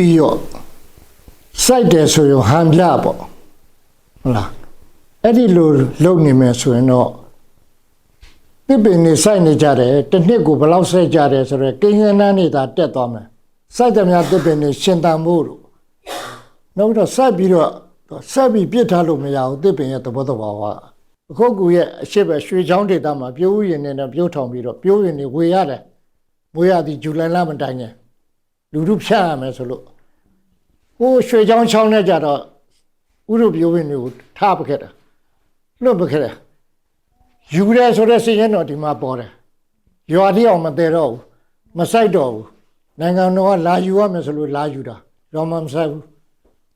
ပြီးတော့စိုက်တယ်ဆိုရင်ဟန်ပြပေါ့ဟုတ်လားအဲ့ဒီလိုလုပ်နေမယ်ဆိုရင်တော့တစ်ပင်နေစိုက်နေကြတယ်တစ်နှစ်ကိုဘယ်လောက်စိုက်ကြတယ်ဆိုတော့ကိန်းဂဏန်းနေတာတက်သွားမယ်စိုက်တယ်များတစ်ပင်နေရှင်တန်ဖို့လို့နောက်တော့စိုက်ပြီးတော့စိုက်ပြီးပြစ်ထားလို့မရဘူးတစ်ပင်ရဲ့သဘောတဘာဝအခုကူရဲ့အရှိပဲရွှေချောင်းဒေတာမှာပြိုးရင်နဲ့ပြိုးထောင်ပြီးတော့ပြိုးရင်နေဝေရတယ်မွေးရသည်ဇူလိုင်လမတိုင်ငယ် လူတို့ဖြတ်ရမယ်ဆိုလို့ဟိုရွှေချောင်းချောင်းနဲ့ကြတော့ဥရုပြိုးဝင်တွေကိုထားပခဲ့တာလွတ်ပခဲ့တယ်ယူရဲဆိုတဲ့စီရင်တော်ဒီမှာပေါ်တယ်ရွာတိအောင်မသေးတော့ဘူးမဆိုင်တော့ဘူးနိုင်ငံတော်ကလာယူရမယ်ဆိုလို့လာယူတာရောမမဆိုင်ဘူး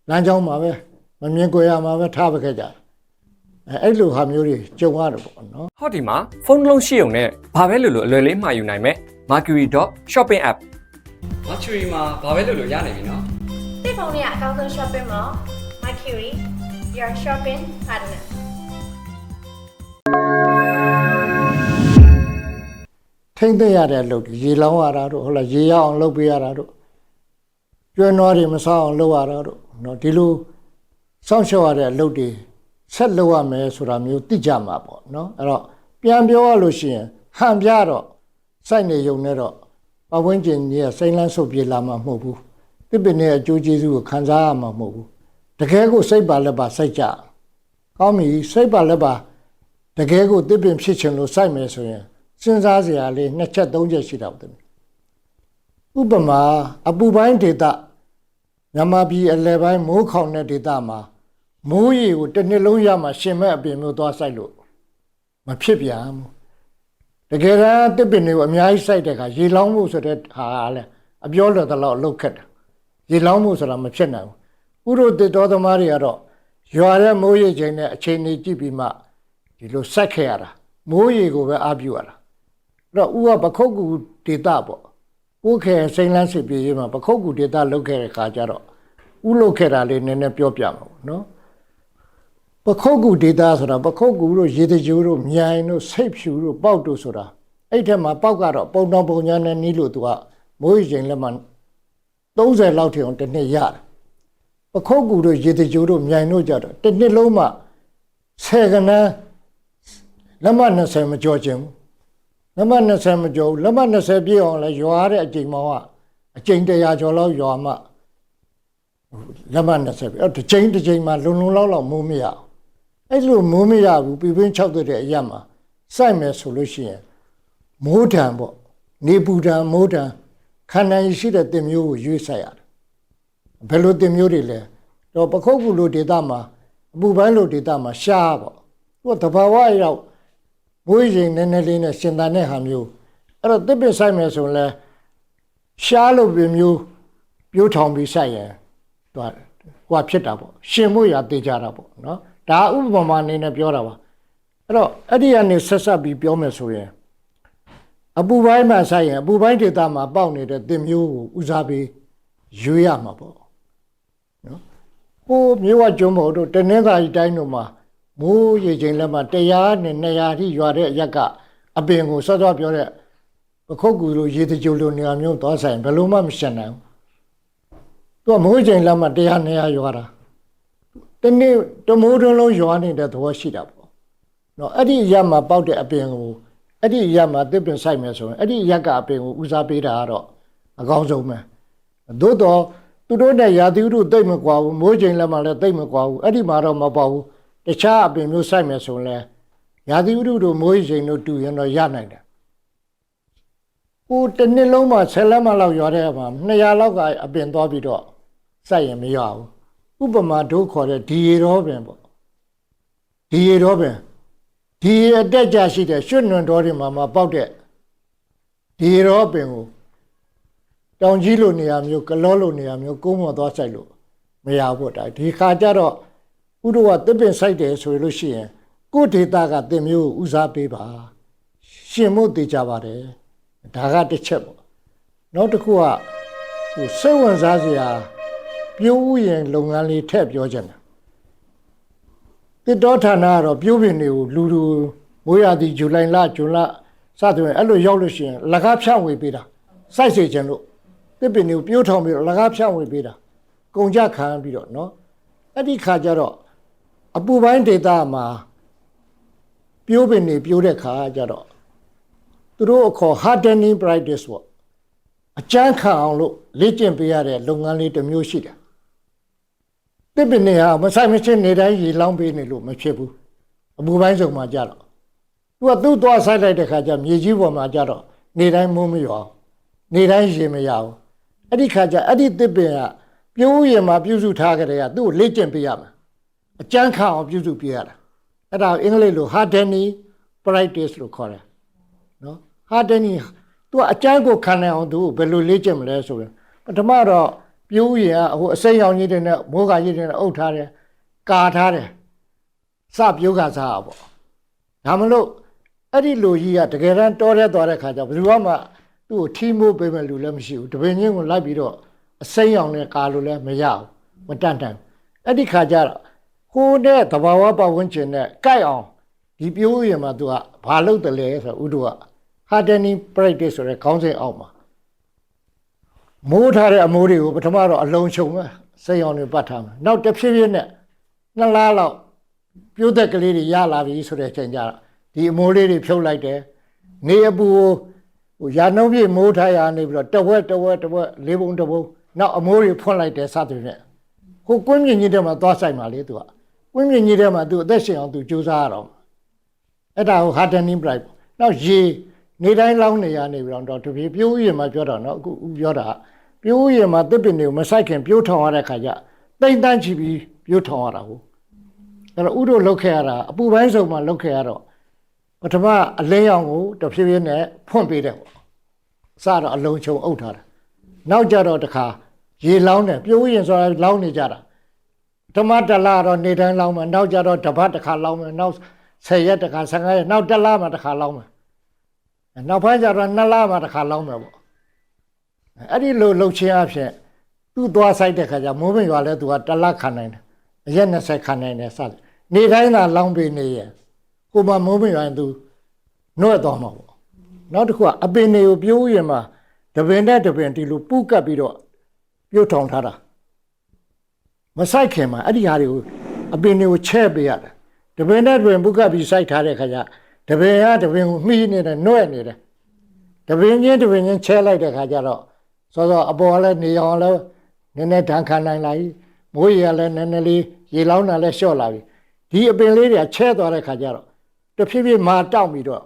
လမ်းကြောင်းမှာပဲမမြင်ကြရမှာပဲထားပခဲ့ကြတယ်အဲအဲ့လိုဟာမျိုးတွေကြုံရတယ်ပေါ့နော်ဟောဒီမှာဖုန်းတစ်လုံးရှိုံနဲ့ဘာပဲလို့လို့အလွယ်လေးမှာယူနိုင်မယ် Mercury.shopping app Mercury မှာဘာပဲလုပ်လို့ရနိုင်ပြီနော်တိတ်ဖုန်းလေးကအကောင်းဆုံး shopping mall Mercury your shopping partner ထိမ့်သိရတဲ့အလုပ်တွေရေလောင်းရတာတို့ဟုတ်လားရေရအောင်လုပ်ပေးရတာတို့ကျွမ်းနွားတွေမဆောက်အောင်လုပ်ရတာတို့နော်ဒီလိုစောင့်ရှောက်ရတဲ့အလုပ်တွေဆက်လုပ်ရမယ်ဆိုတာမျိုးသိကြမှာပေါ့နော်အဲ့တော့ပြန်ပြောရလို့ရှိရင်ဟန်ပြတော့စိုက်နေုံနဲ့တော့ ပဝင်းကျင်ကြီးကစိမ့်လန်းဆုပ်ပြေလာမှာမဟုတ်ဘူးတစ်ပင်ရဲ့အကျိုးကျေးဇူးကိုခံစားရမှာမဟုတ်ဘူးတကယ်ကိုစိတ်ပါလက်ပါစိုက်ကြကောင်းပြီစိတ်ပါလက်ပါတကယ်ကိုတစ်ပင်ဖြစ်ချင်လို့စိုက်မယ်ဆိုရင်စဉ်းစားစရာလေးနှစ်ချက်သုံးချက်ရှိတော့တယ်ဥပမာအပူပိုင်းဒေတာမြန်မာပြည်အလဲပိုင်းမိုးခေါင်တဲ့ဒေတာမှာမိုးရေကိုတစ်နှစ်လုံးရမှရှင်မဲ့အပင်မျိုးသွားစိုက်လို့မဖြစ်ပြန်ဘူး တကယ်တမ်းတစ်ပင်တွေကိုအများကြီးစိုက်တဲ့အခါရေလောင်းမှုဆိုတဲ့ဟာကလည်းအပြောလွယ်သလောက်အလုတ်ခက်တယ်ရေလောင်းမှုဆိုတာမဖြစ်နိုင်ဘူးဥရိုတစ်တော်သမားတွေကတော့ရွာတဲ့မိုးရေချိန်နဲ့အချိန်ကြီးကြည့်ပြီးမှဒီလိုဆက်ခဲ့ရတာမိုးရေကိုပဲအားပြုရတာအဲ့တော့ဦးကပခုတ်ကူဒေတာပေါ့ဦးခဲစိန်လန်းစစ်ပြေးရေးမှာပခုတ်ကူဒေတာလုတ်ခဲ့တဲ့ခါကျတော့ဦးလုတ်ခဲ့တာလေးနည်းနည်းပြောပြမှာပေါ့နော် ပခုတ်ကူဒေတာဆိုတာပခုတ်ကူတို့ရေတကြိုးတို့မြိုင်တို့ဆိတ်ဖြူတို့ပေါက်တို့ဆိုတာအဲ့ထက်မှာပေါက်ကတော့ပုံတော်ပုံညာနဲ့နီးလို့သူကမိုးရေချိန်လက်မှ30လောက်ထိအောင်တစ်နှစ်ရတယ်ပခုတ်ကူတို့ရေတကြိုးတို့မြိုင်တို့ကြတော့တစ်နှစ်လုံးမှဆယ်ကနန်းလက်မ20မကြောချင်ဘူးလက်မ20မကြောဘူးလက်မ20ပြည့်အောင်လဲရွာတဲ့အချိန်မောင်ကအချိန်တရာကျော်လောက်ရွာမှလက်မ20ပြည့်အဲ့တစ်ချိန်တစ်ချိန်မှာလုံလုံလောက်လောက်မိုးမရအောင် အဲ့လိုမိုးမရဘူးပြပင်း6တဲ့အရက်မှာစိုက်မယ်ဆိုလို့ရှိရင်မိုးတံပေါ့နေပူတံမိုးတံခန္ဓာရည်ရှိတဲ့တင်မျိုးကိုရွေးဆိုင်ရတယ်ဘယ်လိုတင်မျိုးတွေလဲတော့ပခုတ်ကူလိုဒေတာမှာအပူပိုင်းလိုဒေတာမှာရှားပေါ့သူကတဘာဝအရောက်မွေးရင်နည်းနည်းလေးနဲ့ရှင်သန်တဲ့ဟာမျိုးအဲ့တော့တစ်ပစ်ဆိုင်မယ်ဆိုရင်လဲရှားလို့ပြမျိုးပြိုးထောင်ပြီးဆိုင်ရင်သူကဟိုဖြစ်တာပေါ့ရှင်မှုရတေကြတာပေါ့နော် ဒါဥပမာအနေနဲ့ပြောတာပါအဲ့တော့အဲ့ဒီကနေဆက်ဆက်ပြီးပြောမယ်ဆိုရင်အပူပိုင်းမှာဆိုင်ရင်အပူပိုင်းဒေတာမှာပေါက်နေတဲ့တင်မျိုးကိုဦးစားပေးရွေးရမှာပေါ့နော်ဟိုမြေဝကျွန်းပေါ်တို့တနင်္သာရီတိုင်းတို့မှာမိုးရေချိန်လက်မှာ100နဲ့200ထိရွာတဲ့အရက်ကအပင်ကိုစောစောပြောတဲ့ပခုတ်ကူလိုရေတကြိုလိုနေရာမျိုးသွားဆိုင်ဘယ်လိုမှမရှင်းနိုင်ဘူးသူကမိုးချိန်လက်မှာ100 200ရွာတာ တနေ့တမိုးတုံးလုံးရွာနေတဲ့သဘောရှိတာပေါ့နော်အဲ့ဒီရက်မှာပေါက်တဲ့အပင်ကိုအဲ့ဒီရက်မှာတစ်ပင်ဆိုင်မယ်ဆိုရင်အဲ့ဒီရက်ကအပင်ကိုဦးစားပေးတာကတော့အကောင်းဆုံးပဲသို့တော့သူတို့နဲ့ရာသီဥတုတိတ်မကွာဘူးမိုးချိန်လက်မှာလည်းတိတ်မကွာဘူးအဲ့ဒီမှာတော့မပေါ့ဘူးတခြားအပင်မျိုးစိုက်မယ်ဆိုရင်လဲရာသီဥတုတို့မိုးရေချိန်တို့တူရင်တော့ရနိုင်တယ်ဟိုတစ်နှစ်လုံးမှာ10လက်မလောက်ရွာတဲ့မှာ200လောက်ကအပင်သွားပြီးတော့စိုက်ရင်မရဘူး ဥပမာတို့ခေါ်တဲ့ဒီရေရောပင်ပေါ့ဒီရေရောပင်ဒီရေအတက်ကြရှိတဲ့ရွှွနွန်တော်တွေမှာမှာပေါက်တဲ့ဒီရေရောပင်ကိုတောင်ကြီးလိုနေရာမျိုးကလောလိုနေရာမျိုးကုန်းမော်သွားစိုက်လို့မရဘူးဒါဒီခါကျတော့ဥဒ္ဓဝတစ်ပင်ဆိုင်တယ်ဆိုလို့ရှိရင်ကိုယ့်ဒေတာကတင်မျိုးကိုဦးစားပေးပါ ရှင်မို့တေချပါတယ်ဒါကတစ်ချက်ပေါ့နောက်တစ်ခုကဟိုစိတ်ဝင်စားစရာ ပြိုးဥယင်လုပ်ငန်းလေးထည့်ပြောချင်တယ်တစ်တော်ဌာနကတော့ပြိုးပင်တွေကိုလူလူမိုးရသည်ဇူလိုင်လဇွန်လစသဖြင့်အဲ့လိုရောက်လို့ရှိရင်လကားဖြန့်ဝေပေးတာစိုက်စေခြင်းလို့တတစ်ပင်တွေကိုပြိုးထောင်ပြီးတော့လကားဖြန့်ဝေပေးတာကုန်ကြခံပြီးတော့နော်အဲ့ဒီခါကျတော့အပူပိုင်းဒေတာမှာပြိုးပင်တွေပြိုးတဲ့ခါကျတော့သူတို့အခေါ် hardening practice ပေါ့အကျန်းခံအောင်လို့လေ့ကျင့်ပေးရတဲ့လုပ်ငန်းလေးတစ်မျိုးရှိတယ် တစ်ပင်တွေဟာမဆိုင်မချင်းနေတိုင်းရေလောင်းပေးနေလို့မဖြစ်ဘူးအပူပိုင်းစုံမှာကြတော့သူကသူ့သွားဆိုင်လိုက်တဲ့ခါကျမြေကြီးပေါ်မှာကြတော့နေတိုင်းမိုးမရောနေတိုင်းရေမရအောင်အဲ့ဒီခါကျအဲ့ဒီတစ်ပင်ကပြိုးရင်မှာပြုစုထားကြတဲ့ကသူ့ကိုလေ့ကျင့်ပေးရမှာအကျန်းခံအောင်ပြုစုပေးရတာအဲ့ဒါကိုအင်္ဂလိပ်လို hardening practice လို့ခေါ်တယ်နော်ဟာတနီသူကအကျန်းကိုခံနိုင်အောင်သူဘယ်လိုလေ့ကျင့်မလဲဆိုရင်ပထမတော့ ပြိုးရင်ကဟိုအစိမ်းရောင်ကြီးတွေနဲ့မိုးကကြီးတွေနဲ့အုပ်ထားတယ်ကာထားတယ်စပြိုးကစားอ่ะပေါ့ဒါမလို့အဲ့ဒီလူကြီးကတကယ်တမ်းတောထဲသွားတဲ့ခါကျဘယ်သူမှသူ့ကိုထီးမိုးပေးမဲ့လူလည်းမရှိဘူးတပင်းချင်းကိုလိုက်ပြီးတော့အစိမ်းရောင်နဲ့ကာလို့လည်းမရဘူးမတန့်တန့်အဲ့ဒီခါကျတော့ကိုယ်နဲ့တဘာဝပတ်ဝန်းကျင်နဲ့ကြိုက်အောင်ဒီပြိုးရင်မှာသူကဘာလုပ်တယ်လဲဆိုတော့ဥဒုက hardening practice ဆိုတဲ့ခေါင်းစဉ်အောက်မှာ မိုးထားတဲ့အမိုးတွေကိုပထမတော့အလုံးချုံပဲစိတ်အောင်တွေပတ်ထားမယ်နောက်တစ်ဖြည်းဖြည်းနဲ့နှစ်လားလောက်ပြိုးသက်ကလေးတွေရလာပြီဆိုတဲ့အချိန်ကျတော့ဒီအမိုးလေးတွေဖြုတ်လိုက်တယ်နေအပူကိုဟိုရာနှုံးပြည့်မိုးထားရနေပြီးတော့တဝက်တဝက်တဝက်လေးပုံတစ်ပုံနောက်အမိုးတွေဖွင့်လိုက်တယ်စသဖြင့်ဟိုကွင်းမြင့်ကြီးထဲမှာသွားဆိုင်ပါလေသူကကွင်းမြင့်ကြီးထဲမှာသူအသက်ရှင်အောင်သူကြိုးစားရတော့အဲ့ဒါကို hardening bright ပေါ့နောက်ရေနေတိုင်းလောင်းနေရနေပြီးတော့တပြေပြိုးရင်မှာပြောတာနော်အခုဦးပြောတာက ပြိုးရင်မှာတစ်ပင်တွေကိုမဆိုင်ခင်ပြိုးထောင်ရတဲ့ခါကျတိမ်တန်းချီပြီးပြိုးထောင်ရတာဟုတ်အဲ့တော့ဥတို့လောက်ခဲ့ရတာအပူပိုင်းစုံမှာလောက်ခဲ့ရတော့ပထမအလင်းရောင်ကိုတဖြည်းဖြည်းနဲ့ဖွင့်ပေးတယ်ပေါ့စတော့အလုံးချုံအုပ်ထားတာနောက်ကြတော့တခါရေလောင်းတယ်ပြိုးရင်ဆိုတာလောင်းနေကြတာဓမ္မတလတော့နေတိုင်းလောင်းမယ်နောက်ကြတော့တပတ်တစ်ခါလောင်းမယ်နောက်10ရက်တစ်ခါ15ရက်နောက်တစ်လမှတစ်ခါလောင်းမယ်နောက်ပိုင်းကျတော့2လမှတစ်ခါလောင်းမယ်ပေါ့ အဲ့ဒီလိုလှုပ်ချင်းအဖြစ်သူ့သွားဆိုင်တဲ့ခါကျမိုးပင်ရွာလဲသူကတစ်လခံနိုင်တယ်အရက်20ခံနိုင်တယ်စသည်နေတိုင်းသာလောင်းပေးနေရဲ့ကိုမမိုးပင်ရွာရင်သူနှွဲ့သွားမှာပေါ့နောက်တစ်ခုကအပင်တွေကိုပြိုးရင်မှာတပင်နဲ့တပင်ဒီလိုပူကပ်ပြီးတော့ပြုတ်ထောင်ထားတာမဆိုင်ခင်မှာအဲ့ဒီဟာတွေကိုအပင်တွေကိုချဲ့ပေးရတယ်တပင်နဲ့တပင်ပုကပ်ပြီးစိုက်ထားတဲ့ခါကျတပင်ကတပင်ကိုမှီးနေတယ်နှွဲ့နေတယ်တပင်ချင်းတပင်ချင်းချဲ့လိုက်တဲ့ခါကျတော့ စောစောအပေါ်ကလည်းနေအောင်လည်းနည်းနည်းဒဏ်ခံနိုင်လာပြီမိုးရေကလည်းနည်းနည်းလေးရေလောင်းတာလည်းလျှော့လာပြီဒီအပင်လေးတွေကချဲ့သွားတဲ့ခါကျတော့တဖြည်းဖြည်းမာတောက်ပြီးတော့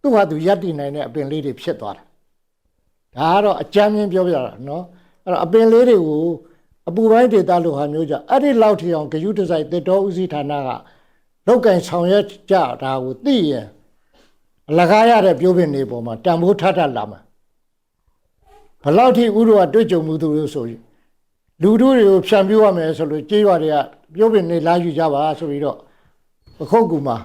သူ့ဟာသူရပ်တည်နိုင်တဲ့အပင်လေးတွေဖြစ်သွားတယ်ဒါကတော့အကြမ်းမြင်ပြောပြတာနော်အဲ့တော့အပင်လေးတွေကိုအပူပိုင်းဒေတာလို့ဟာမျိုးကြအဲ့ဒီလောက်ထီအောင်ဂယုတစိုက်တစ်တော်ဦးစီးဌာနကလောက်ကင်ဆောင်ရွက်ကြတာကိုသိရင်အလကားရတဲ့ပြိုးပင်တွေပေါ်မှာတံမိုးထထလာမှာ ဘလောက်ထိဥရောကတွေ့ကြုံမှုသူလို့ဆိုရင်လူတို့တွေကိုဖြန့်ပြရမယ်ဆိုလို့ကြေးရွာတွေကပြိုးပင်တွေလာယူကြပါဆိုပြီးတော့ပခုတ်ကူမှာ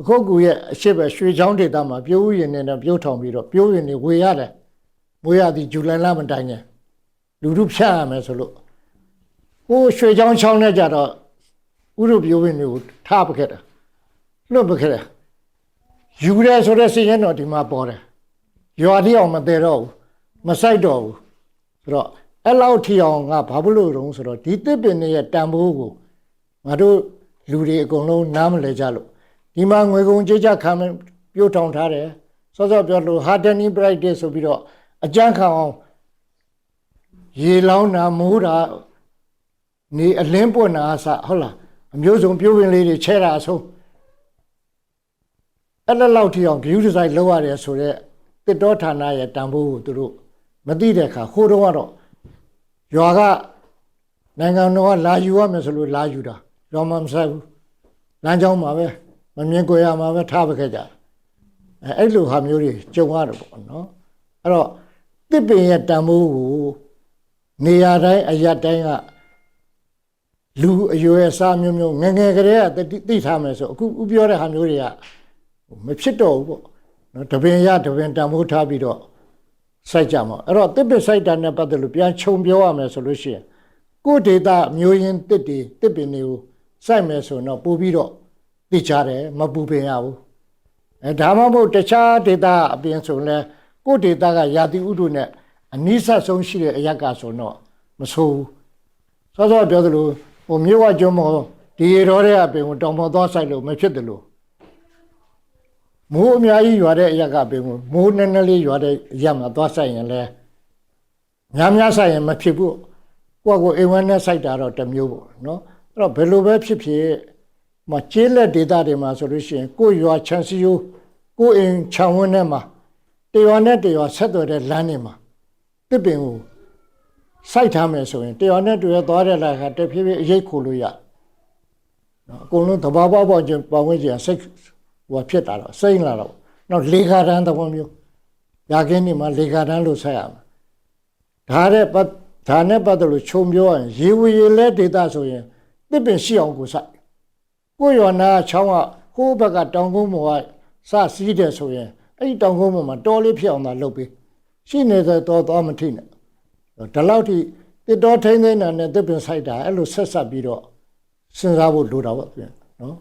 အခုကူရဲ့အရှိပဲရွှေချောင်းဒေတာမှာပြိုးရင်နဲ့ပြိုးထောင်ပြီးတော့ပြိုးရင်တွေဝေရတယ်မွေးရသည်ဇူလိုင်လမတိုင်နဲ့လူတို့ဖြတ်ရမယ်ဆိုလို့ဟိုရွှေချောင်းချောင်းနဲ့ကြတော့ဥရုပြိုးရင်တွေကိုထားပခဲ့တယ်လွတ်ပခဲ့တယ်ယူရဲဆိုတဲ့စီရင်တော်ဒီမှာပေါ်တယ်ရွာတိအောင်မသေးတော့ဘူး မဆိုင်တော့ဘူးဆိုတော့အဲ့လောက်ထီအောင်ကဘာဖြစ်လို့တုံးဆိုတော့ဒီတစ်ပင်တွေရဲ့တန်ဖိုးကိုငါတို့လူတွေအကုန်လုံးနားမလဲကြလို့ဒီမှာငွေကုန်ကြေးချခံမယ်ပြုတ်ထောင်ထားတယ်စောစောပြောလို့ hardening practice ဆိုပြီးတော့အကြမ်းခံအောင်ရေလောင်းတာမိုးတာနေအလင်းပွင့်တာအစဟုတ်လားအမျိုးစုံပြိုးပင်လေးတွေချဲတာအဆုံးအဲ့လက်လောက်ထိအောင် view design လောက်ရတယ်ဆိုတော့တစ်တော်ဌာနရဲ့တန်ဖိုးကိုသူတို့ မသိတဲ့အခါခိုးတော့ကတော့ရွာကနိုင်ငံတော်ကလာယူရမယ်ဆိုလို့လာယူတာရွာမှာမဆိုင်ဘူးလမ်းကြောင်းမှာပဲမမြင်ကြရမှာပဲထားပခဲ့ကြတယ်အဲအဲ့လိုဟာမျိုးတွေကြုံရတယ်ပေါ့နော်အဲ့တော့တစ်ပင်ရဲ့တန်ဖိုးကိုနေရာတိုင်းအရာတိုင်းကလူအရွယ်အစားမျိုးမျိုးငယ်ငယ်ကလေးကသိသိထားမယ်ဆိုအခုဥပြောတဲ့ဟာမျိုးတွေကမဖြစ်တော့ဘူးပေါ့နော်တပင်ရတပင်တန်ဖိုးထားပြီးတော့ စိုက်ကြမှာအဲ့တော့တစ်ပင်စိုက်တာနဲ့ပတ်သက်လို့ပြန်ခြုံပြောရမယ်ဆိုလို့ရှိရင်ကိုယ်ဒေတာမျိုးရင်းတစ်တွေတစ်ပင်တွေကိုစိုက်မယ်ဆိုတော့ပို့ပြီးတော့သိကြတယ်မပူပင်ရဘူးအဲဒါမှမဟုတ်တခြားဒေတာအပြင်ဆိုရင်လဲကိုယ်ဒေတာကယာတိဥဒုနဲ့အနိစ္စဆုံးရှိတဲ့အရက်ကဆိုတော့မဆိုးဘူးစောစောပြောသလိုဟိုမြို့ဝကျွန်းမောဒီရေတော်တဲ့အပင်ကိုတောင်ပေါ်သွားဆိုင်လို့မဖြစ်တယ်လို့ မိုးအများကြီးရွာတဲ့အရက်ကပင်ကိုမိုးနည်းနည်းလေးရွာတဲ့အရက်မှာသွားဆိုင်ရင်လဲများများဆိုင်ရင်မဖြစ်ဘူးကိုယ့်ကိုယ်အိမ်ဝန်းနဲ့စိုက်တာတော့တစ်မျိုးပေါ့နော်အဲ့တော့ဘယ်လိုပဲဖြစ်ဖြစ်မကျေးလက်ဒေတာတွေမှာဆိုလို့ရှိရင်ကိုယ့်ရွာချန်စီယိုကိုယ့်အိမ်ခြံဝန်းထဲမှာတရွာနဲ့တရွာဆက်သွယ်တဲ့လမ်းတွေမှာတစ်ပင်ကိုစိုက်ထားမယ်ဆိုရင်တရွာနဲ့တရွာသွားတဲ့လမ်းကတဖြည်းဖြည်းအရေးခိုလို့ရနော်အကုန်လုံးသဘာဝပေါက်ချင်းပတ်ဝန်းကျင်စိတ် ဟိုဖြစ်တာတော့စိမ့်လာတော့နောက်လေခါတန်းသဘောမျိုးရာခင်းနေမှာလေခါတန်းလို့ဆက်ရမှာဒါတဲ့ပတ်ဒါနဲ့ပတ်သက်လို့ခြုံပြောရရင်ရေဝရေလဲဒေတာဆိုရင်တစ်ပင်ရှိအောင်ကိုစိုက်ကိုယ်ရောနာချောင်းကဟိုးဘက်ကတောင်ကုန်းပေါ်ကစစီးတယ်ဆိုရင်အဲ့ဒီတောင်ကုန်းပေါ်မှာတော်လေးဖြစ်အောင်သာလုပ်ပေးရှိနေတဲ့တော့တော့မထိနဲ့ဒီလောက်ထိတစ်တော်ထိန်းသိမ်းတာနဲ့တစ်ပင်စိုက်တာအဲ့လိုဆက်ဆက်ပြီးတော့စဉ်းစားဖို့လိုတာပေါ့ပြန်နော်